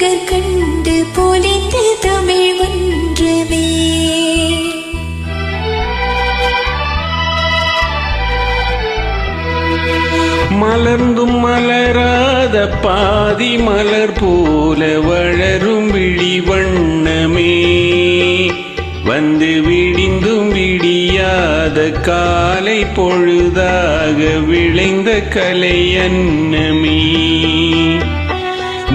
நிகர் கண்டு பொலிந்து தமிழ் ஒன்றுமே. மலர்ந்தும் மலராத பாதி மலர் போல வளரும் விழி வண்ணமே. வந்து விடிந்தும் விடியாத காலை பொழுதாக விளைந்த கலை அன்னமே.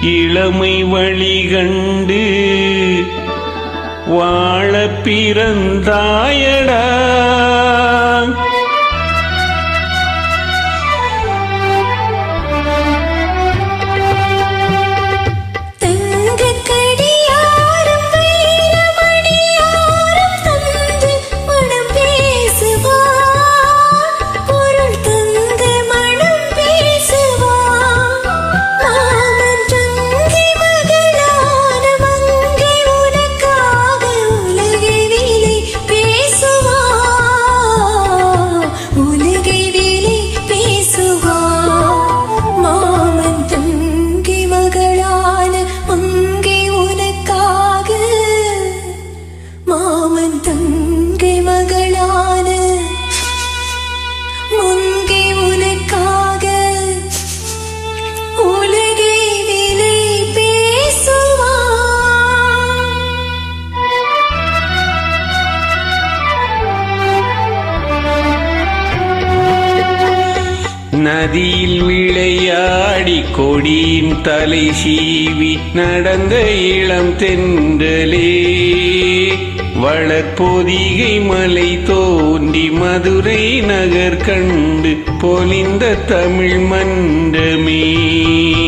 இளமை வழி கண்டு வாழ பிறந்தாயடா. மாமன் தங்கை மகளான மங்கை உனக்காக உலகை விலை பேசுவார் நதியில் விளையாடி கொடியின் தலை சீவி நடந்த இளம் தென்றலே. வளர்பொதிகை மலை தோன்றி மதுரை நகர் கண்டு பொலிந்த தமிழ் மன்றமே.